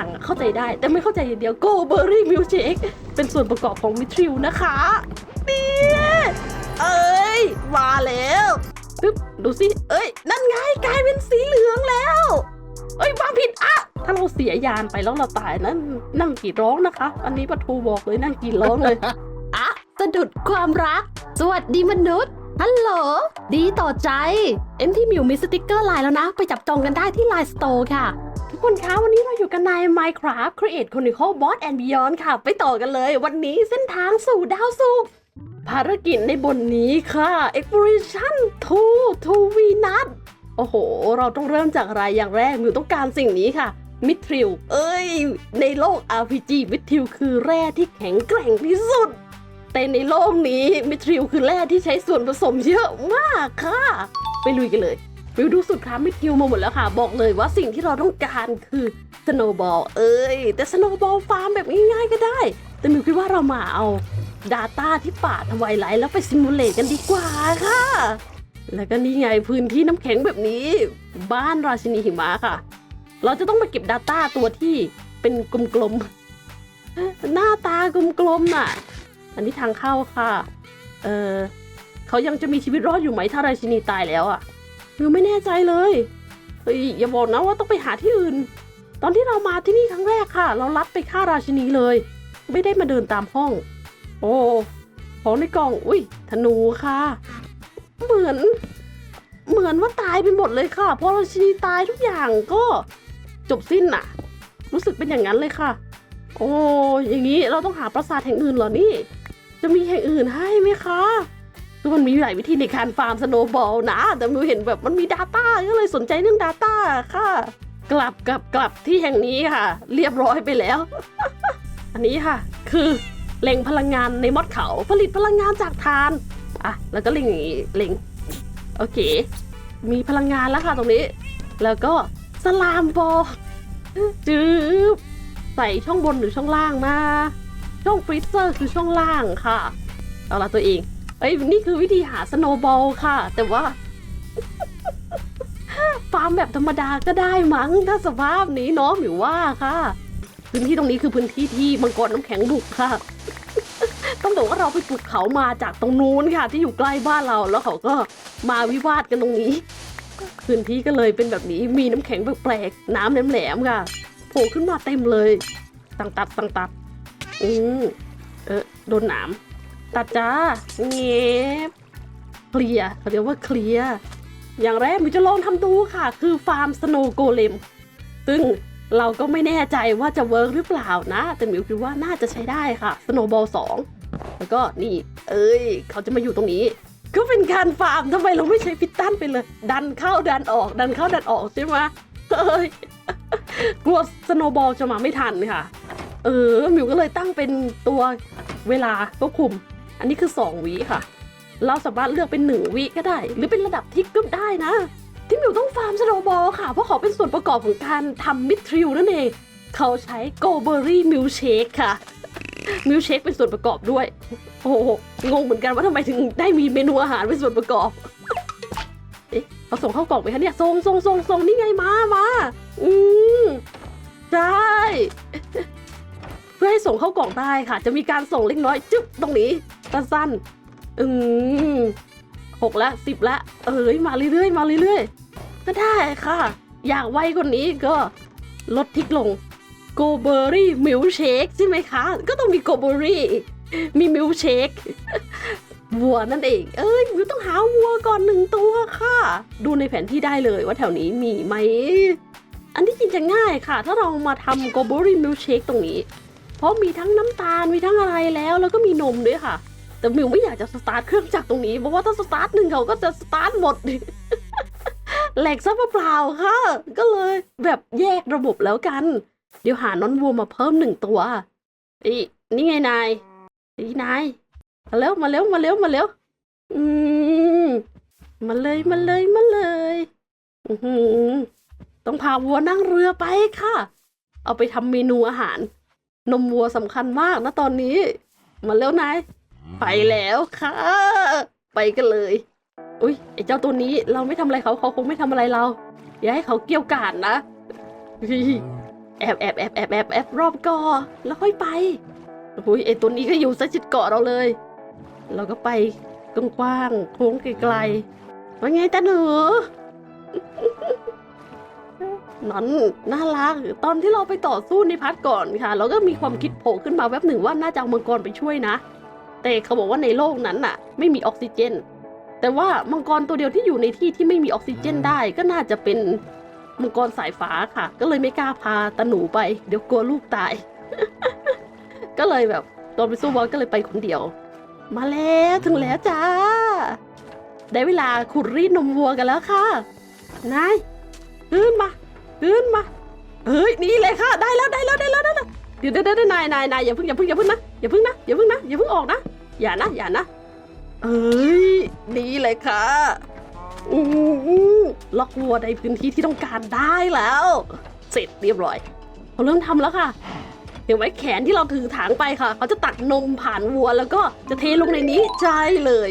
อย่างเข้าใจได้ แต่ไม่เข้าใจอย่างเดียวโกเบอร์รี่มิลเชคเป็นส่วนประกอบของมิทริลนะคะนี่เอ้ยมาแล้วปึ๊บดูสิ เอ้ย นั่นไงกลายเป็นสีเหลืองแล้ว เอ้ยวางผิดอะถ้าเราเสียยานไปแล้วเราตายนั้นนั่งกรีดร้องนะคะ อันนี้ปะทูบอกเลยนั่งกรีดร้องเลยอะสะดุดความรัก สวัสดีมนุษย์ฮัลโหล ดีต่อใจ เอ็มที่มิวมีสติกเกอร์ไลน์แล้วนะ ไปจับจองกันได้ที่ไลน์สโตร์ค่ะ คนคะวันนี้เราอยู่กันใน Minecraft Create Chronicle Boss and Beyond ค่ะ ไปต่อกันเลย วันนี้เส้นทางสู่ดาวสุกภารกิจในบนนี้ค่ะ Exploration to to Venus โอ้โห เราต้องเริ่มจากอะไรอย่างแรกมิวต้องการสิ่งนี้ค่ะมิทริลเอ้ย ในโลก RPG มิทริลคือแร่ที่แข็งแกร่งที่สุด แต่ในโลกนี้มิทริลคือแร่ที่ใช้ส่วนผสมเยอะมากค่ะ ไปลุยกันเลย วิวดูสุดครับมิทริลมาหมดแล้วค่ะ บอกเลยว่าสิ่งที่เราต้องการคือสโนบอลเอ้ย แต่สโนบอลฟาร์มแบบง่ายๆก็ได้ แต่มิวคิดว่าเรามาเอา Data ที่ป่าทวายไลท์แล้วไปซิมูเลตกันดีกว่าค่ะ แล้วก็นี่ไงพื้นที่น้ำแข็งแบบนี้ บ้านราชินีหิมะค่ะ เราจะต้องมาเก็บ Data ตัวที่เป็นกลมๆ หน้าตากลมๆน่ะ อันนี้ทางเข้าค่ะ เออเขายังจะมีชีวิตรอดอยู่ไหมถ้าราชินีตายแล้วอะ่ะมิวไม่แน่ใจเลยเฮ้ยอย่าบอกนะว่าต้องไปหาที่อื่น ตอนที่เรามาที่นี่ครั้งแรกค่ะ เราลัดไปฆ่าราชินีเลย ไม่ได้มาเดินตามห้อง โอ้ของในกล่อง อุ้ยธนูค่ะ เหมือน เหมือนว่าตายไปหมดเลยค่ะ พอราชินีตายทุกอย่างก็จบสิ้นน่ะ รู้สึกเป็นอย่างนั้นเลยค่ะ โอ้อย่างนี้เราต้องหาปราสาทแห่งอื่นเหรอนี่ จะมีแห่งอื่นให้ไหมคะ คือมันมีหลายวิธีในการฟาร์มสโนบอลนะ แต่มิวเห็นแบบมันมี Data ก็เลยสนใจเรื่อง Data ค่ะ กลับกลับกลับที่แห่งนี้ค่ะ เรียบร้อยไปแล้ว อันนี้ค่ะ คือเล็งพลังงานในมอดเขาผลิตพลังงานจากทานอะแล้วก็เล็งอย่างนี้เล็งโอเค มีพลังงานแล้วค่ะตรงนี้ แล้วก็สลามบอลจืบใส่ช่องบนหรือช่องล่างนะช่องฟรีเซอร์คือช่องล่างค่ะ เอาละตัวเอง เอ้ยนี่คือวิธีหาสโนว์บอลค่ะ แต่ว่าฟาร์มแบบธรรมดาก็ได้มั้ง ถ้าสภาพนี้เนาะหมิวว่าค่ะ พื้นที่ตรงนี้คือพื้นที่ที่มังกรน้ำแข็งบุกค่ะ ต้องบอกว่าเราไปปลุกเขามาจากตรงนู้นค่ะ ที่อยู่ใกล้บ้านเราแล้วเขาก็มาวิวาทกันตรงนี้ พื้นที่ก็เลยเป็นแบบนี้มีน้ำแข็งแปลกๆน้ำแหลมๆค่ะโผล่ขึ้นมาเต็มเลย ตังตัดตังตัดอืมเออโดนหนาม ตัดจ้าเงียบเคลียเขาเรียกว่าเคลียอย่างแรกมิวจะลองทำดูค่ะ คือฟาร์มสโนโกเลมซึ่งเราก็ไม่แน่ใจว่าจะเวิร์กหรือเปล่านะ แต่มิวคิดว่าน่าจะใช้ได้ค่ะสโนบอลสองแล้วก็นี่ เอ้ย เขาจะมาอยู่ตรงนี้ ก็เป็นการฟาร์มทำไมเราไม่ใช้พิตตันไปเลย ดันเข้าดันออก ดันเข้าดันออกใช่ไหมเอ้ยกลัวสโนบอลจะมาไม่ทันค่ะ เออมิวก็เลยตั้งเป็นตัวเวลาควบคุม อันนี้คือ 2วิค่ะ เราสามารถเลือกเป็น1วิก็ได้ หรือเป็นระดับทิกก็ได้นะ ที่มิวต้องฟาร์มสโนว์บอลค่ะ เพราะเขาเป็นส่วนประกอบของการทำมิทริลนั่นเอง เขาใช้โกเบอรี่มิลเชคค่ะ มิลเชคเป็นส่วนประกอบด้วย โอ้โห งงเหมือนกันว่าทำไมถึงได้มีเมนูอาหารเป็นส่วนประกอบ เอ๊ะเขาส่งเข้ากล่องไปคะเนี่ยส่งส่งส่งส่งนี่ไงมามาอืมได้เพื่อให้ส่งเข้ากล่องได้ค่ะ จะมีการส่งเล็กน้อย จึ๊บตรงนี้ สั้น อืมหกละสิบละ เอ้ยมาเรื่อยๆมาเรื่อยๆ ก็ได้ค่ะ อยากไวกว่านี้ก็ลดทิกลงโกเบอรี่มิลเชคใช่ไหมคะ ก็ต้องมีโกเบอรี่มีมิลเชควัวนั่นเอง เอ้ยมิวต้องหาวัวก่อนหนึ่งตัวค่ะ ดูในแผนที่ได้เลยว่าแถวนี้มีไหม อันที่จริงจะง่ายค่ะ ถ้าเรามาทำโกเบอรี่มิลเชคตรงนี้ เพราะมีทั้งน้ำตาลมีทั้งอะไรแล้ว แล้วก็มีนมด้วยค่ะ แต่มิวไม่อยากจะสตาร์ทเครื่องจักตรงนี้เพราะว่าถ้าสตาร์ทหนึ่งเขาก็จะสตาร์ทหมดแหลกซะเปล่าค่ะ ก็เลยแบบแยกระบบแล้วกัน เดี๋ยวหานอนวัวมาเพิ่มหนึ่งตัวอีนี่ไงนายอีนายมาเร็วมาเร็วมาเร็วมาเร็วอืมมาเลยมาเลยมาเลยอือต้องพาวัวนั่งเรือไปค่ะ เอาไปทำเมนูอาหาร นมวัวสำคัญมากนะตอนนี้ มาเร็วนาย ไปแล้วค่ะ ไปกันเลย อุ้ยไอ้เจ้าตัวนี้เราไม่ทำอะไรเขาเขาคงไม่ทำอะไรเรา อย่าให้เขาเกี่ยวกาดนะเฮ้ยแอบแอบแอบแอบแอบแอบรอบเกาะแล้วค่อยไปโอ้ยไอตัวนี้ก็อยู่ซะจิตเกาะเราเลย เราก็ไปกว้างๆโค้งไกลๆว่าไงตาหนูนั้นน่ารักตอนที่เราไปต่อสู้ในพัทก่อนค่ะ เราก็มีความคิดโผล่ขึ้นมาแวบหนึ่งว่าน่าจะเอามังกรไปช่วยนะ แต่เขาบอกว่าในโลกนั้นน่ะ ไม่มีออกซิเจน แต่ว่ามังกรตัวเดียวที่อยู่ในที่ที่ไม่มีออกซิเจนได้ก็น่าจะเป็นมังกรสายฟ้าค่ะ ก็เลยไม่กล้าพาตาหนูไป เดี๋ยวกลัวลูกตาย ก็เลยแบบตอนไปสู้บอสก็เลยไปคนเดียว มาแล้วถึงแล้วจ้า ได้เวลาขุดรีดนมวัวกันแล้วค่ะ นายขึ้นมาขึ้นมาเฮ้ยนี่เลยค่ะ ได้แล้วได้แล้วได้แล้วได้แล้วเดี๋ยวเดี๋ยวเดี๋ยวนายนายนายอย่าเพิ่งอย่าเพิ่งอย่าเพิ่งนะอย่าเพิ่งนะอย่าเพิ่งนะอย่าเพิ่งออกนะ อย่านะ อย่านะ เอ้ยดีเลยค่ะอู้ล็อกวัวในพื้นที่ที่ต้องการได้แล้ว เสร็จเรียบร้อยเขาเริ่มทำแล้วค่ะ เห็นไหมแขนที่เราถือถางไปค่ะ เขาจะตักนมผ่านวัวแล้วก็จะเทลงในนี้ใช่เลย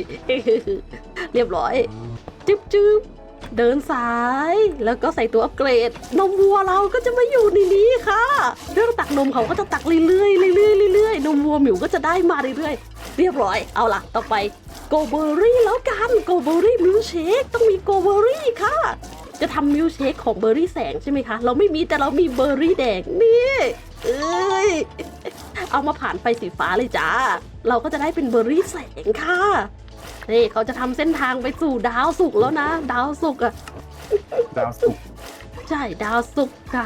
เรียบร้อย จึ๊บจึ๊บ เดินสายแล้วก็ใส่ตัวอัปเกรดนมวัวเราก็จะมาอยู่ในนี้ค่ะเรื่องตักนมเขาก็จะตักเรื่อยๆเรื่อยๆเรื่อยๆนมวัวหมิวก็จะได้มาเรื่อยๆเรียบร้อยเอาล่ะ ต่อไปโกเบอรี่แล้วกันโกเบอรี่มิลเชคต้องมีโกเบอรี่ค่ะ จะทำมิลเชคของเบอร์รี่แสงใช่ไหมคะ เราไม่มีแต่เรามีเบอร์รี่แดงนี่เอ้ยเอามาผ่านไฟสีฟ้าเลยจ้า เราก็จะได้เป็นเบอร์รี่แสงค่ะ นี่เขาจะทำเส้นทางไปสู่ดาวสุกร์แล้วนะ ดาวสุกร์อะดาวสุกร์ใช่ดาวสุกร์ค่ะ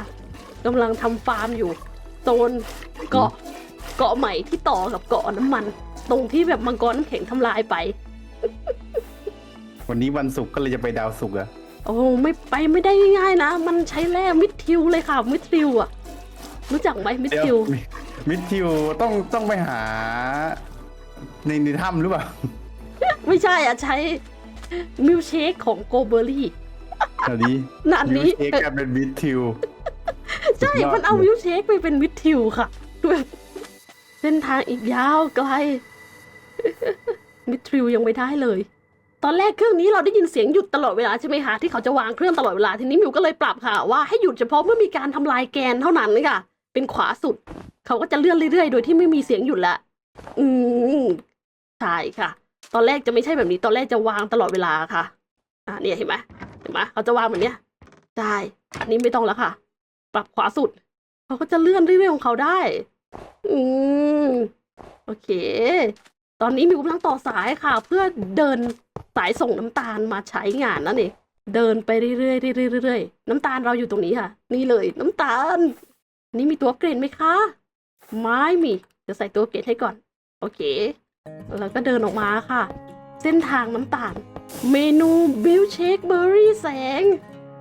กำลังทำฟาร์มอยู่โซนเกาะเกาะใหม่ที่ต่อกับเกาะน้ำมัน ตรงที่แบบมังกรน้ำแข็งทำลายไป วันนี้วันศุกร์ก็เลยจะไปดาวศุกร์อะโอ้ไม่ไปไม่ได้ง่ายๆนะ มันใช้แร่มิดทิวเลยค่ะมิดทิวอะรู้จักไหมมิดเดี๋ยวทิว มิมิดทิวต้องต้องไปหา ในในถ้ำหรือเปล่า ไม่ใช่อะใช้มิลเชคของโกเบอรี่ อันนี้นั่นมิวนี้เชคกันเป็นมิดทิว ใช่ สุดยอด มันเอามิลเชคไปเป็นมิดทิวค่ะแบบเส้นทางอีกยาวไกล มิดทิวยังไม่ได้เลย ตอนแรกเครื่องนี้เราได้ยินเสียงหยุดตลอดเวลาใช่ไหมคะที่เขาจะวางเครื่องตลอดเวลาทีนี้มิวก็เลยปรับค่ะ ว่าให้หยุดเฉพาะเมื่อมีการทำลายแกนเท่านั้นค่ะ เป็นขวาสุด เขาก็จะเลื่อนเรื่อยๆ โดยที่ไม่มีเสียงหยุดละ อืมใช่ค่ะ ตอนแรกจะไม่ใช่แบบนี้ ตอนแรกจะวางตลอดเวลาค่ะ อ่าเนี่ยเห็นไหมเห็นไหมเขาจะวางแบบเนี้ยใช่อันนี้ไม่ต้องแล้วค่ะ ปรับขวาสุดเขาก็จะเลื่อนเรื่อยๆของเขาได้ อืมโอเค ตอนนี้มีกำลังต่อสายค่ะ เพื่อเดินสายส่งน้ำตาลมาใช้งานนั่นเองเดินไปเรื่อยๆเรื่อยๆเรื่อยๆน้ำตาลเราอยู่ตรงนี้ค่ะ นี่เลย น้ำตาล นี่มีตัวเกรดไหมคะ ไม่มี จะใส่ตัวเกรดให้ก่อน โอเค แล้วก็เดินออกมาค่ะ เส้นทางน้ำตาล เมนูบิลเชคเบอร์รี่แสง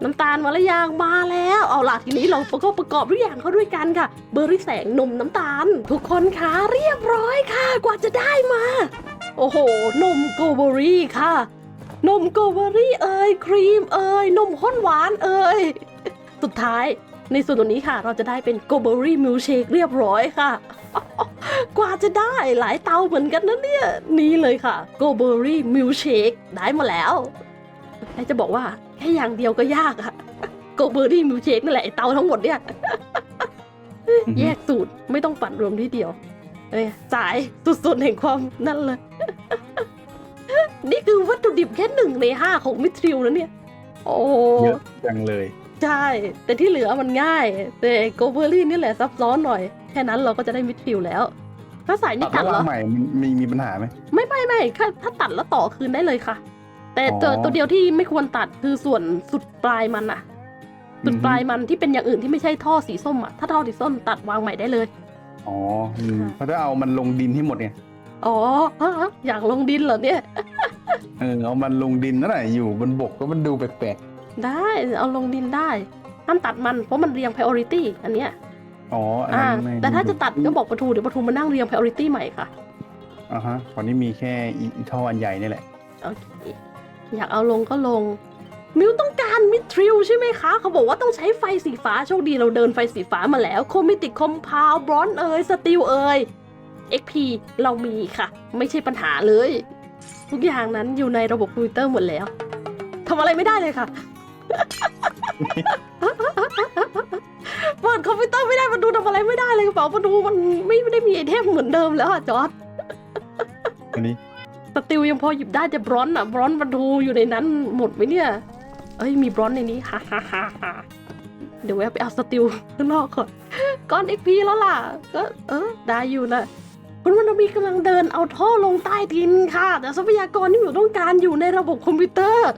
น้ำตาลมาแล้วยางมาแล้ว เอาล่ะทีนี้เราประก็ประกอบทุกอย่างเข้าด้วยกันค่ะ เบอร์รี่แสงนมน้ำตาล ทุกคนคะเรียบร้อยค่ะ กว่าจะได้มา โอ้โห นมโกเบอรี่ค่ะ นมโกเบอรี่เอ่ยครีมเอ่ยนมข้นหวานเอ่ยสุดท้าย ในส่วนตรงนี้ค่ะ เราจะได้เป็นโกเบอรี่มิลเชคเรียบร้อยค่ะ กว่าจะได้หลายเตาเหมือนกันนะเนี่ย นี่เลยค่ะโกเบอรี่มิลเชคได้มาแล้วแค่จะบอกว่าแค่อย่างเดียวก็ยากอะโกเบอรี่มิลเชคนั่นแหละเตาทั้งหมดเนี่ยแยกสูตรไม่ต้องปั่นรวมที่เดียวเอ้ยสายสุดๆแห่งความนั่นเลย นี่คือวัตถุดิบแค่หนึ่งในห้าของมิทริลนะเนี่ย โอ้เยอะจังเลย ใช่ แต่ที่เหลือมันง่าย แต่โกเบอรี่นี่แหละซับซ้อนหน่อย แค่นั้นเราก็จะได้มิดฟิลแล้ว ถ้าสายตันี่ดตัดระหเหรว่าองใหม่มันมีมีปัญหาไหม ไม่ไม่ไม่ถ้าถ้าตัดแล้วต่อคืนได้เลยค่ะ แต่ตัวอ๋อ ตัวเดียวที่ไม่ควรตัดคือส่วนสุดปลายมันอะสุดปลายมันที่เป็นอย่างอื่นที่ไม่ใช่ท่อสีส้มอะถ้าท่อสีส้มตัดวางใหม่ได้เลย อ๋ออืมเพราะถ้าเอามันลงดินให้หมดเนี่ยอ๋อฮะอยากลงดินเหรอเนี่ย เออเอามันลงดินนั่นแหละอยู่บนบกก็มันดูแปลก ได้เอาลงดินได้ห้ามตัดมันเพราะมันเรียง priority อันเนี้ยๆอ๋ออันอ่า นั้นไม่แต่ถ้าจะตัดก็บอกประทูเดี๋ยวประทูมานั่งเรียง priority ใหม่ค่ะอ่าฮะตอนนี้มีแค่อีอีท่ออันใหญ่นี่แหละ โอเคอยากเอาลงก็ลง มิวต้องการมิดทริลใช่ไหมคะ เขาบอกว่าต้องใช้ไฟสีฟ้าโชคดีเราเดินไฟสีฟ้ามาแล้ว โคมิติคอมพาวบรอนเอยสติลเอย XP เรามีค่ะ ไม่ใช่ปัญหาเลย ทุกอย่างนั้นอยู่ในระบบคอมพิวเตอร์หมดแล้วทำอะไรไม่ได้เลยค่ะ เปิดคอมพิวเตอร์ไม่ได้มันดูทำอะไรไม่ได้เลยกระเป๋ามันดูมันไม่ไม่ได้มีไอเทมเหมือนเดิมแล้วอะจอร์ดอันนี้สติลยังพอหยิบได้แต่บรอนซ์อะบรอนซ์มันดูอยู่ในนั้นหมดไหมเนี่ย เอ้ยมีบรอนซ์ในนี้ฮ่าฮ่าฮ่าฮ่าเดี๋ยวแวะไปเอาสติลข้างนอกก่อนก้อนเอ็กพีแล้วล่ะก็เออได้อยู่นะคุณวันบีกำลังเดินเอาท่อลงใต้ดินค่ะ แต่ทรัพยากรที่หนูต้องการอยู่ในระบบคอมพิวเตอร์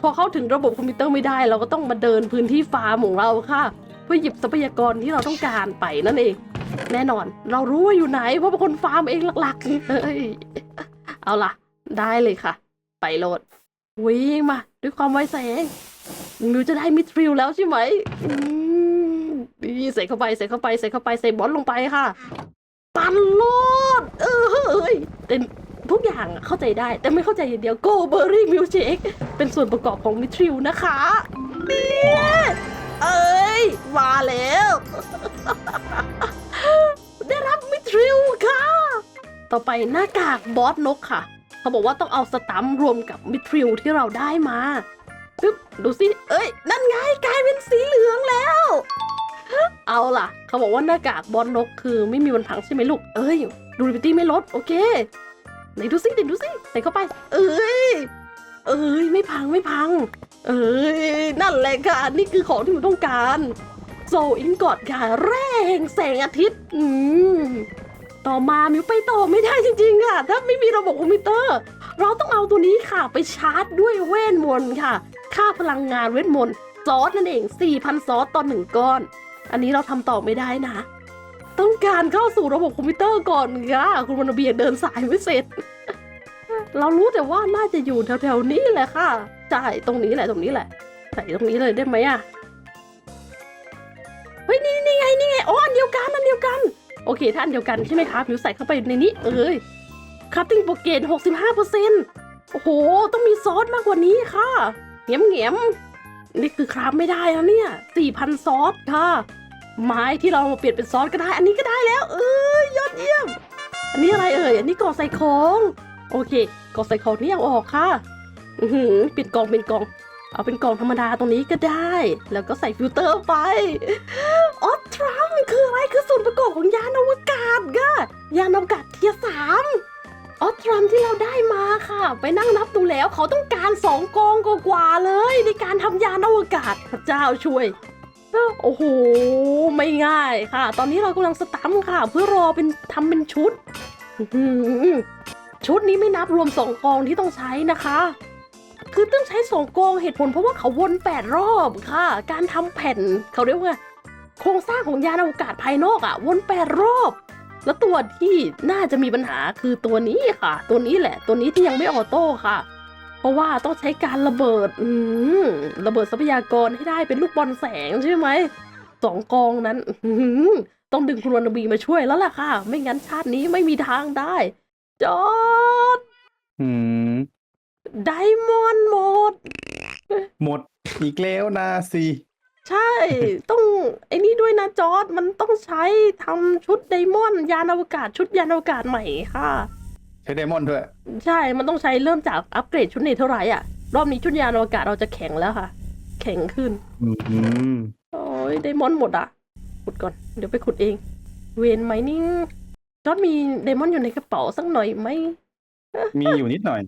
พอเข้าถึงระบบคอมพิวเตอร์ไม่ได้ เราก็ต้องมาเดินพื้นที่ฟาร์มของเราค่ะ เพื่อหยิบทรัพยากรที่เราต้องการไปนั่นเอง แน่นอน เรารู้ว่าอยู่ไหน เพราะเป็นคนฟาร์มเองหลักๆเฮ้ยเอาล่ะ ได้เลยค่ะ ไปโหลดวิ่งมา ด้วยความไวแสงหนูจะได้มิทริลแล้วใช่ไหมนี่ใส่เข้าไปใส่เข้าไปใส่เข้าไปใส่บอลลงไปค่ะ ปันโลดเออเฮ้ยแต่ ทุกอย่างเข้าใจได้ แต่ไม่เข้าใจอย่างเดียวโกเบอร์รี่มิวเชคเป็นส่วนประกอบของมิทริลนะคะเนี่ยเอ้ย มาแล้ว ได้รับมิทริลค่ะ ต่อไปหน้ากากบอสนกค่ะ เขาบอกว่าต้องเอาสตัมรวมกับมิทริลที่เราได้มาปึ๊บดูสิ เอ้ย นั่นไงกลายเป็นสีเหลืองแล้ว เอาล่ะ เขาบอกว่าหน้ากากบอสนกคือไม่มีวันพังใช่ไหมลูก เอ้ย ดูดิบิตี้ไม่ลด โอเค ไหนดูสิไหนดูสิใส่เข้าไป เอ้ย เอ้ยไม่พังไม่พัง เอ้ยนั่นแหละค่ะนี่คือของที่หนูต้องการโซอินกอดค่ะแร่แห่งแสงอาทิตย์ อืมต่อมามิวไปต่อไม่ได้จริงๆค่ะ ถ้าไม่มีระบบคอมพิวเตอร์ เราต้องเอาตัวนี้ค่ะไปชาร์จด้วยเวทมนต์ค่ะ ค่าพลังงานเวทมนต์ซอสนั่นเอง 4,000 ซอสต่อหนึ่งก้อน อันนี้เราทำต่อไม่ได้นะ ต้องการเข้าสู่ระบบคอมพิวเตอร์ก่อนค่ะคุณวรรณเบียเดินสายไม่เสร็จ เรารู้แต่ว่าน่าจะอยู่แถวๆนี้แหละค่ะใช่ตรงนี้แหละตรงนี้แหละใส่ตรงนี้เลยได้ไหมอะเฮ้ยนี่นี่ไงนี่ไงอ๋ออันเดียวกันอันเดียวกัน โอเคถ้าอันเดียวกันใช่ไหมครับมิวใส่เข้าไปในนี้เอ้ยคัตติ้งโปรเกต65%โอ้โห ต้องมีซอสมากกว่านี้ค่ะเงียมเงียมนี่คือคราฟไม่ได้แล้วเนี่ย4,000ซอสค่ะ ไม้ที่เรามาเปลี่ยนเป็นซอสก็ได้ อันนี้ก็ได้แล้วเอ้ยยอดเยี่ยม อันนี้อะไรเอ่ย อันนี้กล่องใส่ของ โอเคกล่องใส่ของนี่เอาออกค่ะ อือหือปิดกล่องเป็นกล่อง เอาเป็นกล่องธรรมดาตรงนี้ก็ได้ แล้วก็ใส่ฟิลเตอร์ไป ออทรัมคืออะไร คือส่วนประกอบของยานอวกาศก็ยานอวกาศเทียสามออทรัมที่เราได้มาค่ะ ไปนั่งนับดูแล้วเขาต้องการสองกองกว่าเลย ในการทำยานอวกาศพระเจ้าช่วย โอ้โห ไม่ง่ายค่ะ ตอนนี้เรากำลังสตัมค่ะ เพื่อรอเป็นทำเป็นชุด ชุดนี้ไม่นับรวมสองกองที่ต้องใช้นะคะ คือต้องใช้สองกองเหตุผลเพราะว่าเขาวนแปดรอบค่ะ การทำแผ่นเขาเรียกว่า โครงสร้างของยานอวกาศภายนอกอะวนแปดรอบ แล้วตัวที่น่าจะมีปัญหาคือตัวนี้ค่ะ ตัวนี้แหละ ตัวนี้ที่ยังไม่ออโต้ค่ะ เพราะว่าต้องใช้การระเบิดอืมระเบิดทรัพยากรให้ได้เป็นลูกบอลแสงใช่ไหมสองกองนั้นอื้อหือต้องดึงคุณวันนบีมาช่วยแล้วล่ะค่ะ ไม่งั้นชาตินี้ไม่มีทางได้ จอดอืมไดมอนด์หมด หมดอีกแล้วนะสิใช่ ต้องไอ้นี่ด้วยนะจอร์ดมันต้องใช้ทำชุดไดมอนด์ยานอวกาศชุดยานอวกาศใหม่ค่ะ ใช้ไดมอนด์ด้วย ใช่ มันต้องใช้เริ่มจากอัปเกรดชุดเนเท่าไหร่อะรอบนี้ชุดยานอวกาศเราจะแข็งแล้วค่ะ แข็งขึ้น อืมโอ้ยไดมอนด์หมดอะขุดก่อน เดี๋ยวไปขุดเอง เวนไหมนิ่งจอร์ดมีไดมอนด์อยู่ในกระเป๋าสักหน่อยไหม มีอยู่นิดหน่อย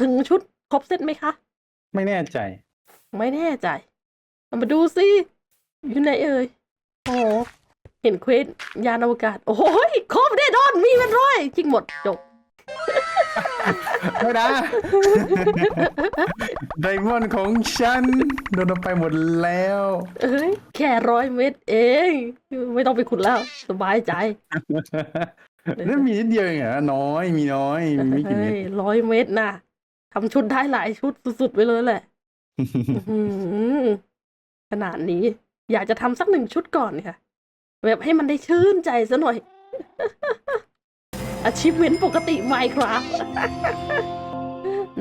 ถึงชุดครบเซตไหมคะ ไม่แน่ใจ ไม่แน่ใจเอามาดูสิอยู่ไหนเอ่ยอ๋อเห็นเควสยานอวกาศ โอ้ยครบแน่นอนมีเป็นร้อยจริงหมดจบ ไม่นะไดมอนด์ของฉัน โดนเอาไปหมดแล้ว เอ้ยแค่ร้อยเม็ดเอง ไม่ต้องไปขุดแล้ว สบายใจนั่นมีนิดเดียวเองเหรอน้อยมีน้อยมีไม่กี่เม็ดเฮ้ยร้อยเม็ดนะทำชุดได้หลายชุดสุดๆไปเลยแหละอื้อหือขนาดนี้ อยากจะทำสักหนึ่งชุดก่อนค่ะ แบบให้มันได้ชื่นใจซะหน่อย อาชีพเว้นปกติไมครับ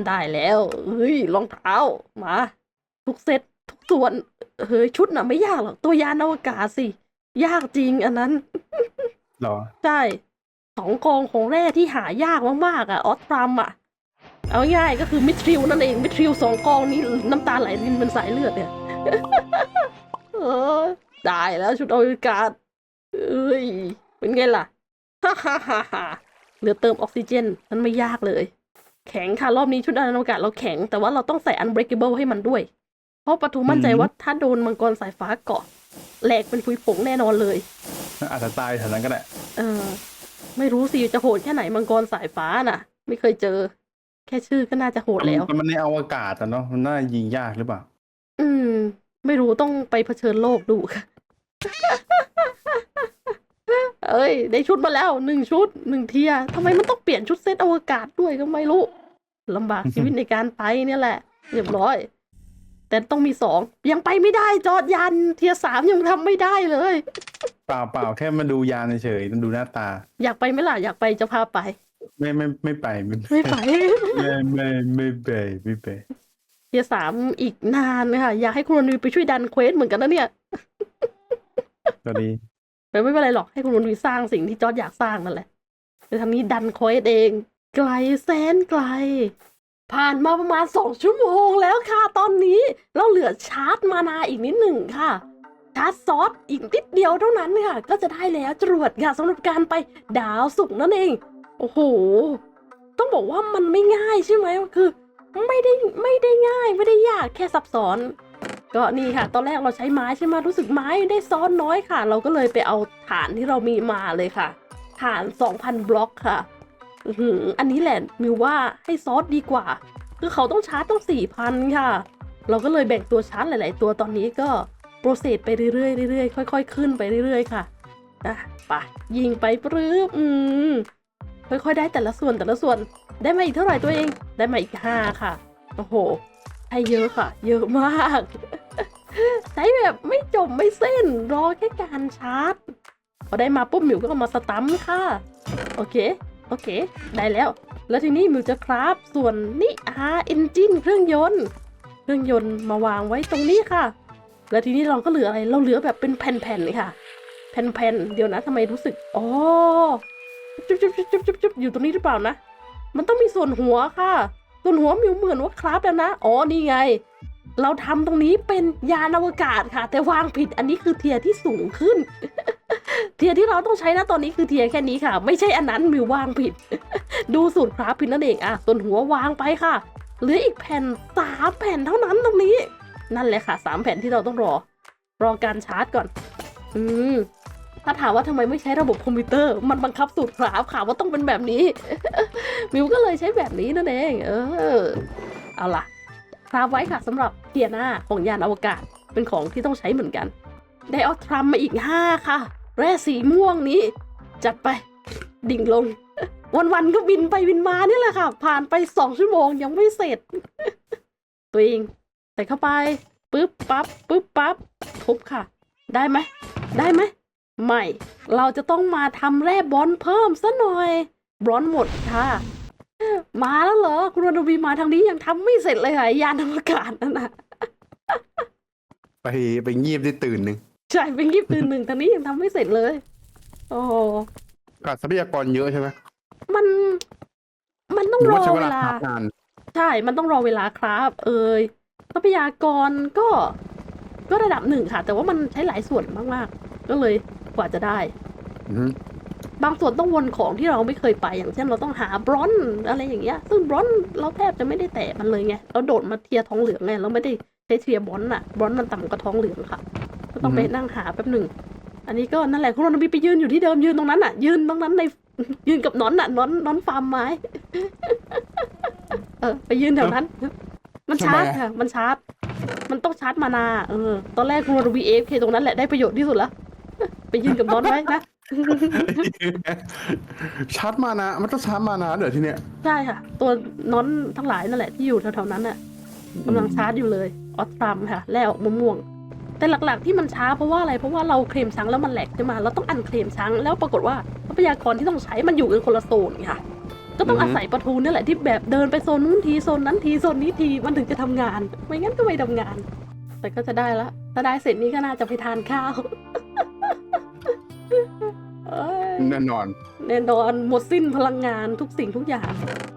ได้แล้วเฮ้ยรองเท้ามา ทุกเซตทุกส่วนเฮ้ยชุดน่ะไม่ยากหรอก ตัวยานอวกาศสิ ยากจริงอันนั้นเหรอ ใช่สองกองของแร่ที่หายากมากๆอะออสตรัมอะ เอาง่ายๆก็คือมิทริลนั่นเองมิทริลสองกองนี้น้ำตาไหลรินเป็นสายเลือดเนี่ยเออได้แล้วชุดอวกาศเอ้ยเป็นไงล่ะฮ่าฮ่าฮ่าฮ่าเหลือเติมออกซิเจนมันไม่ยากเลย แข็งค่ะ รอบนี้ชุดอวกาศเราแข็ง แต่ว่าเราต้องใส่ unbreakable ให้มันด้วย เพราะปะทูมั่นใจว่าถ้าโดนมังกรสายฟ้าเกาะแหลกเป็นฟุยผงแน่นอนเลยอาจจะตายแถวนั้นก็ได้เออ ไม่รู้สิจะโหดแค่ไหนมังกรสายฟ้าน่ะ ไม่เคยเจอ แค่ชื่อก็น่าจะโหดแล้วมันในอวกาศอะเนาะมันน่ายิงยากหรือเปล่า อืม ไม่รู้ต้องไปเผชิญโลกดูค่ะ เอ้ย ได้ชุดมาแล้วหนึ่งชุดหนึ่งเทียทำไมมันต้องเปลี่ยนชุดเซตอวกาศด้วยก็ไม่รู้ลำบากชีวิตในการไปเนี่ยแหละ เรียบร้อย แต่ต้องมีสองยังไปไม่ได้จอดยันเทียสามยังทำไม่ได้เลย เปล่าเปล่าแค่มาดูยานเฉยๆดูหน้าตา อยากไปไหมล่ะอยากไปจะพาไป ไม่ไม่ไม่ไปไม่ไม่ไปไม่ไม่ไม่ไปไม่ไปเทียสามอีกนานค่ะอยากให้คุณรนวีไปช่วยดันเควสเหมือนกันนะเนี่ย ตอนนี้ แต่ไม่เป็นไรหรอกให้คุณรนวีสร้างสิ่งที่จอร์ดอยากสร้างนั่นแหละแต่ทางนี้ดันเควสเอง ไกลแสนไกล ผ่านมาประมาณสองชั่วโมงแล้วค่ะ ตอนนี้เราเหลือชาร์จมานาอีกนิดหนึ่งค่ะ ชาร์จซอสอีกนิดเดียวเท่านั้นค่ะ ก็จะได้แล้วจรวดค่ะสำหรับการไปดาวสุกนั่นเอง โอ้โห ต้องบอกว่ามันไม่ง่ายใช่ไหมคือ ไม่ได้ไม่ได้ง่ายไม่ได้ยากแค่ซับซ้อน ก็นี่ค่ะ ตอนแรกเราใช้ไม้ใช่ไหมรู้สึกไม้ได้ซ้อนน้อยค่ะ เราก็เลยไปเอาฐานที่เรามีมาเลยค่ะ ฐาน 2,000 บล็อกค่ะอื้มอันนี้แหละมิวว่าให้ซอสดีกว่า คือเขาต้องชาร์จต้อง4,000 ค่ะ เราก็เลยแบ่งตัวชาร์จหลาย ๆ ตัวตอนนี้ก็โปรเซสไปเรื่อยๆเรื่อยๆค่อย ๆ ขึ้นไปเรื่อย ๆ ค่ะนะไปยิงไปปรื้บอืมค่อย ๆ ได้แต่ละส่วนแต่ละส่วนได้มาอีกเท่าไหร่ตัวเอง ได้มาอีกห้าค่ะ โอ้โห ให้เยอะค่ะ เยอะมาก ใช้แบบไม่จบไม่เส้นรอแค่การชาร์จ พอได้มาปุ๊บหมิวก็เอามาสตัมค่ะ โอเค โอเค ได้แล้ว แล้วทีนี้หมิวจะคราฟส่วนนี่อาเอนจินเครื่องยนต์ เครื่องยนต์มาวางไว้ตรงนี้ค่ะ แล้วทีนี้เราก็เหลืออะไร เราเหลือแบบเป็นแผ่นๆเลยค่ะ แผ่นๆ เดี๋ยวนะทำไมรู้สึก อ๋อ จุ๊บจุ๊บจุ๊บจุ๊บจุ๊บจุ๊บอยู่ตรงนี้หรือเปล่านะ มันต้องมีส่วนหัวค่ะ ส่วนหัวมิวเหมือนว่าครับแล้วนะ อ๋อ นี่ไง เราทำตรงนี้เป็นยานอวกาศค่ะ แต่วางผิดอันนี้คือเทียที่สูงขึ้น เทียที่เราต้องใช้นะตอนนี้คือเทียแค่นี้ค่ะ ไม่ใช่อันนั้นมิววางผิด ดูสูตรครับผิดนั่นเองอะส่วนหัววางไปค่ะเหลืออีกแผ่นสามแผ่นเท่านั้นตรงนี้ นั่นแหละค่ะสามแผ่นที่เราต้องรอ รอการชาร์จก่อน อืม ถ้าถามว่าทำไมไม่ใช้ระบบคอมพิวเตอร์ มันบังคับสูตรครับค่ะว่าต้องเป็นแบบนี้ มิวก็เลยใช้แบบนี้นั่นเอง เออ เอาล่ะคราฟไว้ค่ะสำหรับเทียนาของยานอวกาศ เป็นของที่ต้องใช้เหมือนกัน ได้เอทรัมมาอีกห้าค่ะ แร่สีม่วงนี้ จัดไป ดิ่งลง วันๆก็บินไปบินมานี่แหละค่ะ ผ่านไปสองชั่วโมงยังไม่เสร็จ ตัวเองใส่เข้าไปปึ๊บปั๊บปึ๊บปั๊บทุบค่ะ ได้ไหมได้ไหม ไม่ เราจะต้องมาทำแร่บรอนซ์เพิ่มซะหน่อยบรอนซ์หมดค่ะ มาแล้วเหรอ คุณวันวีมาทางนี้ยังทำไม่เสร็จเลยค่ะยานอวกาศนั่นนะไปไปงีบได้ตื่นหนึ่งใช่เป็นยิบตื่นหนึ่งทางนี้ยังทำไม่เสร็จเลย โอ้โหขาดทรัพยากรเยอะใช่ไหมมัน มันต้องหรือรอว่าใช้เวเวลาลาทำงานใช่ มันต้องรอเวลาครับ เอ่ยทรัพยากรก็ก็ระดับหนึ่งค่ะ แต่ว่ามันใช้หลายส่วนมากๆ ก็เลย กว่าจะได้ อือฮึบางส่วนต้องวนของที่เราไม่เคยไป อย่างเช่นเราต้องหาบรอนซ์อะไรอย่างเงี้ย ซึ่งบรอนซ์เราแทบจะไม่ได้แตะมันเลยไงเราโดดมาเทียร์ทองเหลืองไงเราไม่ได้ใช้เทียร์บรอนซ์อะบรอนซ์มันต่ำกว่าทองเหลืองค่ะ ก็ต้องไปนั่งหาแป๊บหนึ่ง อันนี้ก็นั่นแหละคุณโรนบีไปยืนอยู่ที่เดิมยืนตรงนั้นอะยืนตรงนั้นในยืนกับนอนอะนอนนอนฟาร์มไม้ เออ ไปยืนแถวนั้น มันชาร์จค่ะ มันชาร์จ มันต้องชาร์จมานา เออ ตอนแรกคุณโรนบีเอฟเคตรงนั้นแหละได้ประโยชน์ที่สุดละ ไปยืนกับนอนไว้นะ ชาร์จมานะ มันต้องชาร์จมานะเดี๋ยวทีเนี้ยใช่ค่ะ ตัวน้อนทั้งหลายนั่นแหละที่อยู่แถวๆนั้นน่ะกำลังชาร์จอยู่เลย ออสตรัมค่ะ แล้วมะม่วง แต่หลักๆที่มันช้าเพราะว่าอะไร เพราะว่าเราเคลมช้างแล้วมันแหลกใช่ไหมเราต้องอันเคลมช้างแล้วปรากฏว่าทรัพยากรที่ต้องใช้มันอยู่กันคนละโซนค่ะ ก็ต้องอาศัยประทูนี่แหละที่แบบเดินไปโซนนู้นทีโซนนั้นทีโซนนี้ทีมันถึงจะทำงาน ไม่งั้นก็ไม่ทำงาน แต่ก็จะได้ละ ถ้าได้เสร็จนี้ก็น่าจะไปทานข้าวเอ้ย แน่นอน แน่นอนหมดสิ้นพลังงานทุกสิ่งทุกอย่าง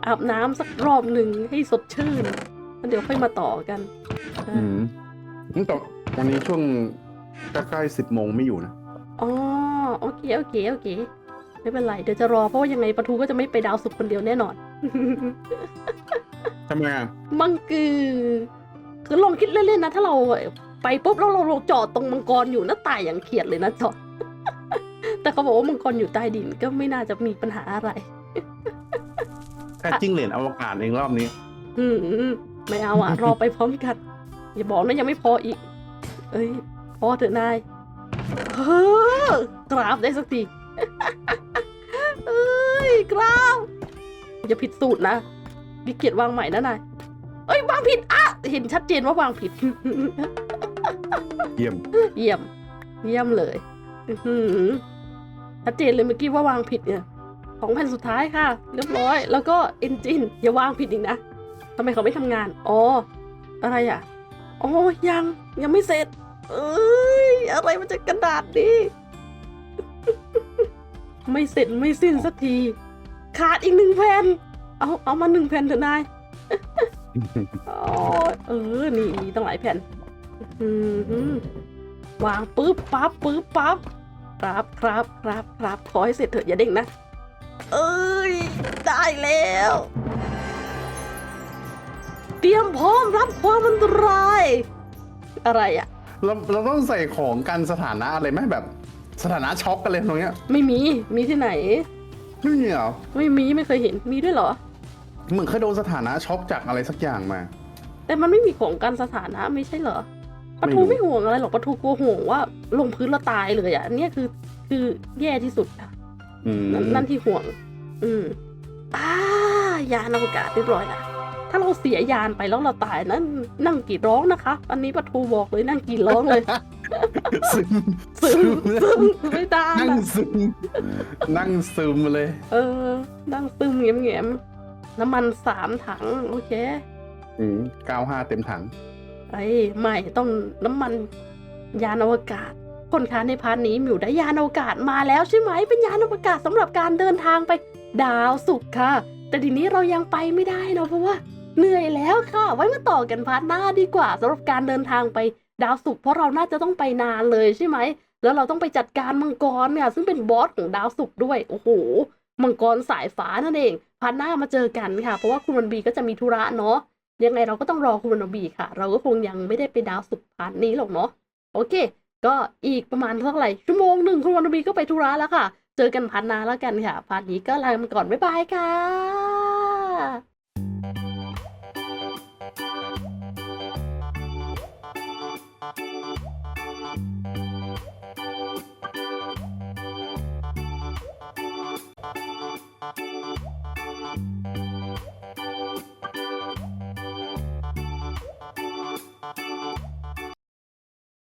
อาบน้ำสักรอบหนึ่งให้สดชื่นแล้วเดี๋ยวค่อยมาต่อกันอืมแต่วันนี้ช่วงถ้าใกล้สิบโมงไม่อยู่นะอ๋อโอเคโอเคโอเคไม่เป็นไรเดี๋ยวจะรอเพราะว่ายังไงปะทูก็จะไม่ไปดาวสุกร์คนเดียวแน่นอนทำไมอะมังกือคือลองคิดเล่นๆนะ ถ้าเราไปปุ๊บแล้วเราลงจอดตรงมังกรอยู่หน้าตายอย่างเขียดเลยนะจอด แต่เขาบอกว่ามังกรอยู่ใต้ดินก็ไม่น่าจะมีปัญหาอะไร แค่จิ้งเหลนอวกาศเองรอบนี้ อืมไม่เอาอะ รอไปพร้อมกัน อย่าบอกนะยังไม่พออีก เอ้ย พอเถอะนายเฮ้อกราบได้สักทีเอ้ยกราบอย่าผิดสูตรนะพี่เกียรติวางใหม่นะนายเอ้ยวางผิดอะเห็นชัดเจนว่าวางผิด เยี่ยม เยี่ยม เยี่ยมเลย อื้อหือ ชัดเจนเลยเมื่อกี้ว่าวางผิดเนี่ยของแผ่นสุดท้ายค่ะ เรียบร้อย แล้วก็เอนจินอย่าวางผิดอีกนะทำไมเขาไม่ทำงาน อ๋อ อะไรอะอ๋อยังยังไม่เสร็จ เอ้ยอะไรมันจะกระดาษดีไม่เสร็จไม่สิ้นสักที ขาดอีกหนึ่งแผ่นเอาเอามาหนึ่งแผ่นเถอะนายอ๋อเออ นี่มีตั้งหลายแผ่นวางปุ๊บปั๊บปุ๊บปั๊บ ครับครับครับครับขอให้เสร็จเถอะอย่าเด้งนะ เอ้ย ได้แล้ว เตรียมพร้อมรับความอันตราย อะไรอะเราเราต้องใส่ของกันสถานะอะไรไหมแบบสถานะช็อกกันเลยตรงเนี้ยไม่มีมีที่ไหน ไม่มีเหรอไม่มีไม่เคยเห็นมีด้วยเหรอ เหมือนเคยโดนสถานะช็อกจากอะไรสักอย่างมา แต่มันไม่มีของกันสถานะไม่ใช่เหรอ ปะทูไม่รู้ไม่ห่วงอะไรหรอกปะทูกลัวห่วงว่า ลงพื้นแล้วตายเลยอะอันเนี้ยคือคือแย่ที่สุดอะอืมนั่นนั่นที่ห่วง อืมอ่ายานอวกาศเรียบร้อยละถ้าเราเสียยานไปแล้วเราตายนั้นนั่งกรีดร้องนะคะ อันนี้ปะทูบอกเลยนั่งกรีดร้องเลยซึมซึมซึมไม่ได้นั่งนะซึมนั่งซึมเลย เออ นั่งซึมเงียบเงียบๆน้ำมันสามถัง โอเคอืมเก้าห้าเต็มถัง ไอ้ไม่ต้องน้ำมันยานอวกาศ คนค้าในพาร์ทนี้มิวได้ยานอวกาศมาแล้วใช่ไหมเป็นยานอวกาศสำหรับการเดินทางไปดาวศุกค่ะ แต่ทีนี้เรายังไปไม่ได้เนอะเพราะว่าเหนื่อยแล้วค่ะ ไว้มาต่อกันพาร์ทหน้าดีกว่าสำหรับการเดินทางไปดาวศุกเพราะเราน่าจะต้องไปนานเลยใช่ไหมแล้วเราต้องไปจัดการมังกรเนี่ยซึ่งเป็นบอสของดาวศุกด้วยโอ้โหมังกรสายฟ้านั่นเองพาร์ทหน้ามาเจอกันค่ะ เพราะว่าคุณวันบีก็จะมีธุระเนาะ ยังไงเราก็ต้องรอคุณวันบีค่ะ เราก็คงยังไม่ได้ไปดาวศุกร์พาร์ทนี้หรอกเนาะโอเค ก็อีกประมาณเท่าไหร่ชั่วโมงหนึ่งคุณวันบีก็ไปธุระแล้วค่ะ เจอกันพาร์ทหน้าแล้วกันค่ะพาร์ทนี้ก็ลาไปก่อนบ๊ายบายค่ะ